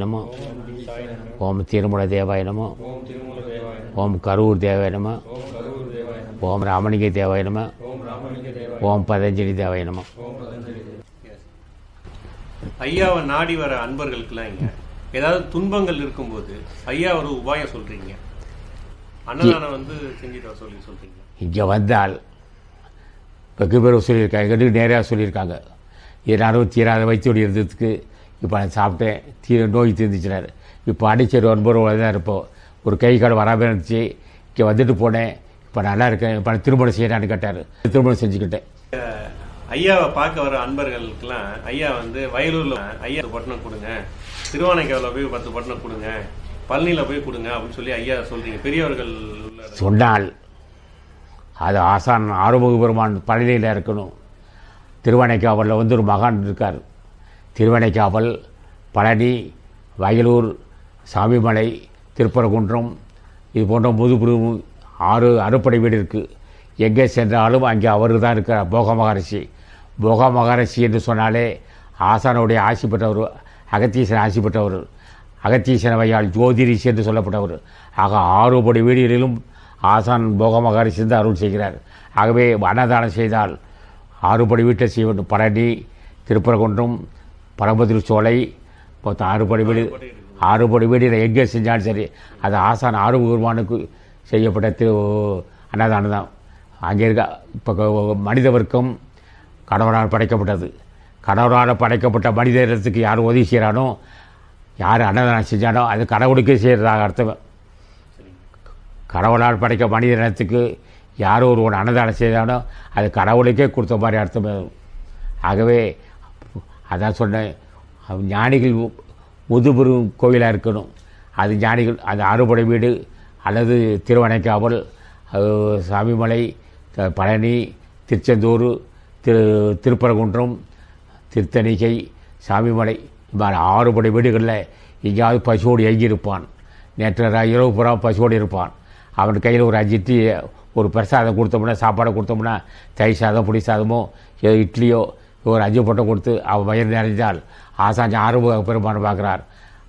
நமோ. ஓம் திருமல தேவாய நமோ. ஓம் கரூர் தேவாய நமோ. ஓம் கரூர் தேவாய நம. ஓம் பதஞ்சலி தேவாய நமோ. ஐயாவை நாடி வர அன்பர்களுக்கெல்லாம் இங்க. ஏதாவது துன்பங்கள் இருக்கும்போது ஐயா ஒரு உபாயம் சொல்றீங்க. அன்னதானம் வந்து செஞ்சுட்டு சொல்லி சொல்றீங்க. இங்கே வந்தால் வெகு பேர் சொல்லியிருக்காங்க. எங்களுக்கு நேராக சொல்லியிருக்காங்க. என்னாலும் தீராத வைத்தியோடு இருந்ததுக்கு இப்போ நான் சாப்பிட்டேன். தீர நோய் தீர்ந்துச்சினார். இப்போ அடிச்சர் ஒன்பது தான் இருப்போம். ஒரு கை கால் வராமல் இருந்துச்சு. இங்கே வந்துட்டு போனேன். இப்போ நல்லா இருக்கேன். இப்போ நான் திருமணம் செய்யறான்னு கேட்டார். திருமணம் செஞ்சுக்கிட்டேன். ஐயாவை பார்க்க வர அன்பர்களுக்கெல்லாம் ஐயா வந்து வயலூர்ல ஐயா பட்டணம் கொடுங்க. திருவானைக்காவில் போய் பத்து பட்டணம் கொடுங்க. பழனியில போய் கொடுங்க அப்படின்னு சொல்லி ஐயா சொல்றீங்க. பெரியவர்கள். சொன்னால் அது ஆசான் ஆறுமுக பெருமான் பழனியில் இருக்கணும். திருவனைக்காவலில் வந்து ஒரு மகான் இருக்கார். திருவடைக்காவல் பழனி வயலூர் சாமிமலை திருப்பரங்குன்றம் இது போன்ற முதுபுரு ஆறு அறுப்படை வீடு இருக்குது எங்கே சென்றாலும் அங்கே அவர் தான் இருக்கிறார் போக மகரிஷி. போக மகரிஷி என்று சொன்னாலே ஆசானுடைய ஆசி பெற்றவர் அகத்தீசன் ஆசி பெற்றவர் அகத்தீசனவையால் ஜோதிரிஷி என்று சொல்லப்பட்டவர். ஆக ஆறுபடி வீடுகளிலும் ஆசான் போக மகரிஷி தான் அருள் செய்கிறார். ஆகவே அன்னதானம் செய்தால் ஆறுபடி வீட்டை செய்ய வேண்டும். பழனி திருப்பரங்குன்றம் பரமதிரி சோலை மொத்தம் ஆறுபடி வீடு ஆறுபடி வீடு எங்கே செஞ்சாலும் சரி அது ஆசான் ஆறு பெருமானுக்கு செய்யப்பட்ட திரு அன்னதானம் தான். அங்கே இருக்க இப்போ மனித வர்க்கம் கடவுளால் படைக்கப்பட்டது. கடவுளால் படைக்கப்பட்ட மனித இடத்துக்கு யார் உதவி செய்கிறானோ யார் அன்னதானம் செஞ்சானோ அது கடவுளுக்கே செய்கிறதாக அர்த்தம். கடவுளால் படைக்க மனித இனத்துக்கு யார் ஒருவன் அன்னதானம் செய்தானோ அது கடவுளுக்கே கொடுத்த மாதிரி அர்த்தம். ஆகவே அதான் சொன்னேன் ஞானிகள் முதுபெரும் கோவிலாக இருக்கணும். அது ஞானிகள் அது அறுபடை வீடு அல்லது திருவனைக்காவல் சாமிமலை பழனி திருச்செந்தூர் திரு திருப்பரங்குன்றம் திருத்தணிகை சாமிமலை இந்த மாதிரி ஆறுபடை வீடுகளில் எங்கேயாவது பசுவோடு எங்கியிருப்பான் நேற்று இரவு புறா பசுவோடு இருப்பான். அவன் கையில் ஒரு அஞ்சு இட்லி ஒரு பிரசாதம் கொடுத்தோம்னா சாப்பாடு கொடுத்தோம்னா தயிர் சாதம் புளி சாதமோ ஏதோ இட்லியோ ஒரு அஞ்சு பட்டம் கொடுத்து அவன் வயிறு நிறைந்தால் ஆசாஞ்சி ஆறுமுக பெருமான் பார்க்கிறார்.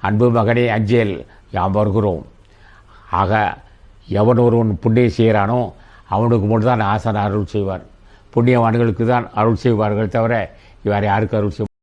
அன்பு மகனே அஞ்சேல் யாம் வருகிறோம் ஆக எவன் ஒருவன் புண்ணியம் செய்கிறானோ அவனுக்கு மட்டும் தான் ஆசான் அருள் செய்வார் புண்ணியவான்களுக்கு தான் அருள் செய்வார்கள் தவிர வேறு யாருக்கு அருள் செய்வார்?